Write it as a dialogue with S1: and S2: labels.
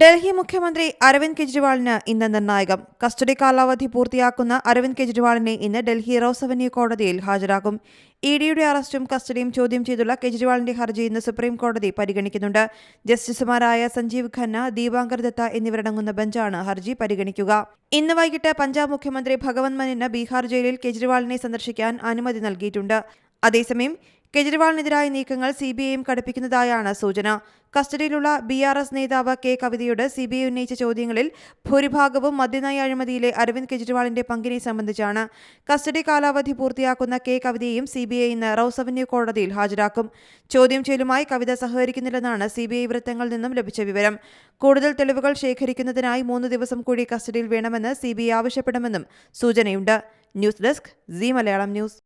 S1: ഡൽഹി മുഖ്യമന്ത്രി അരവിന്ദ് കെജ്രിവാളിന് ഇന്ന് നിർണായകം. കസ്റ്റഡി കാലാവധി പൂർത്തിയാക്കുന്ന അരവിന്ദ് കെജ്രിവാളിനെ ഇന്ന് ഡൽഹി റോസ് അവന്യൂ കോടതിയിൽ ഹാജരാക്കും. ഇ ഡിയുടെ അറസ്റ്റും കസ്റ്റഡിയും ചോദ്യം ചെയ്തുള്ള കെജ്രിവാളിന്റെ ഹർജി ഇന്ന് സുപ്രീം കോടതി പരിഗണിക്കുന്നുണ്ട്. ജസ്റ്റിസുമാരായ സഞ്ജീവ് ഖന്ന ദീപാങ്കർ ദത്ത എന്നിവരടങ്ങുന്ന ബെഞ്ചാണ് ഹർജി പരിഗണിക്കുക. ഇന്ന് വൈകിട്ട് പഞ്ചാബ് മുഖ്യമന്ത്രി ഭഗവന്ത് മനിന് ബീഹാർ ജയിലിൽ കെജ്രിവാളിനെ സന്ദർശിക്കാൻ അനുമതി നൽകിയിട്ടുണ്ട്. അതേസമയം കെജ്രിവാളിനെതിരായ നീക്കങ്ങൾ സി ബി ഐയും കടുപ്പിക്കുന്നതായാണ് സൂചന. കസ്റ്റഡിയിലുള്ള ബി ആർ എസ് നേതാവ് കെ കവിതയോട് സി ബി ഐ ഉന്നയിച്ച ചോദ്യങ്ങളിൽ ഭൂരിഭാഗവും മദ്യനയ അഴിമതിയിലെ അരവിന്ദ് കെജ്രിവാളിന്റെ പങ്കിനെ സംബന്ധിച്ചാണ്. കസ്റ്റഡി കാലാവധി പൂർത്തിയാക്കുന്ന കെ കവിതയെയും സി ബി ഐ ഇന്ന് റൌസ് അവന്യൂ കോടതിയിൽ ഹാജരാക്കും. ചോദ്യം ചെയ്യലുമായി കവിത സഹകരിക്കുന്നില്ലെന്നാണ് സി ബി ഐ വൃത്തങ്ങളിൽ നിന്നും ലഭിച്ച വിവരം. കൂടുതൽ തെളിവുകൾ ശേഖരിക്കുന്നതിനായി മൂന്ന് ദിവസം കൂടി കസ്റ്റഡിയിൽ വേണമെന്ന് സി ബി ഐ ആവശ്യപ്പെടുമെന്നും സൂചനയുണ്ട്. News desk C Malayalam news.